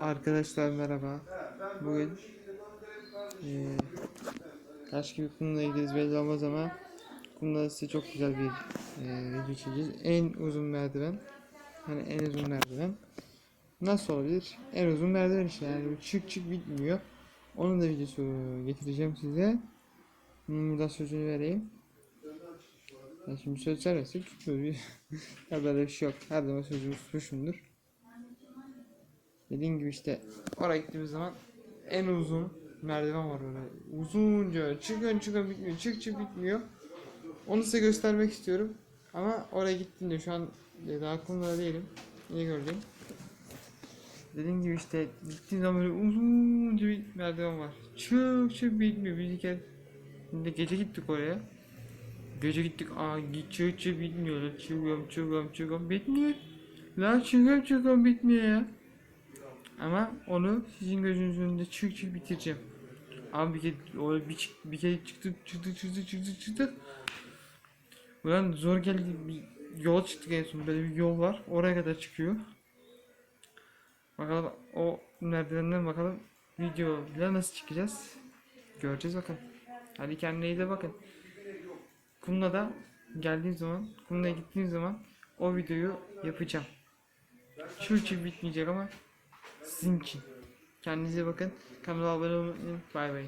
Arkadaşlar merhaba. Bugün eee kaç gibi kumla ilgili belli olmaz ama kumla size çok güzel bir eee video çekeceğiz. En uzun merdiven. Hani en uzun merdiven. Nasıl olabilir? En uzun merdiven işte yani çık çık bitmiyor. Onun da videosu getireceğim size. Bunun burada sözünü vereyim. Ya şimdi söz vermezsek tutmuyor. bir şey yok. Her zaman sözümü tutmuşumdur. Dediğim gibi işte oraya gittiğimiz zaman en uzun merdiven var öyle. Uzunca çıkın çıkın bitmiyor. Çık çık bitmiyor. Onu size göstermek istiyorum. Ama oraya gittiğimde şu an daha aklımda değilim. Yine gördüm. Dediğim gibi işte gittiğim zaman böyle uzunca bir merdiven var. Çık çık bitmiyor. Bir kere Şimdi gece gittik oraya. Gece gittik. Aa çık çık bitmiyor. Çıkıyorum çıkıyorum çıkıyorum bitmiyor. Lan çıkıyorum çıkıyorum bitmiyor ya. Ama onu sizin gözünüzün önünde çık çık bitireceğim. Ama bir kere o bir, çık- bir kere çıktı çıktı çıktı çıktı çıktı. Ulan zor geldi bir yol çıktık en son böyle bir yol var oraya kadar çıkıyor. Bakalım o merdivenden bakalım video ile nasıl çıkacağız. Göreceğiz bakın. Hadi kendine iyi de bakın. Kumla da geldiğim zaman, Kumla'ya gittiğim zaman o videoyu yapacağım. Şu bitmeyecek ama sizin için. Kendinize bakın. Kanala abone olmayı unutmayın. Bay bay.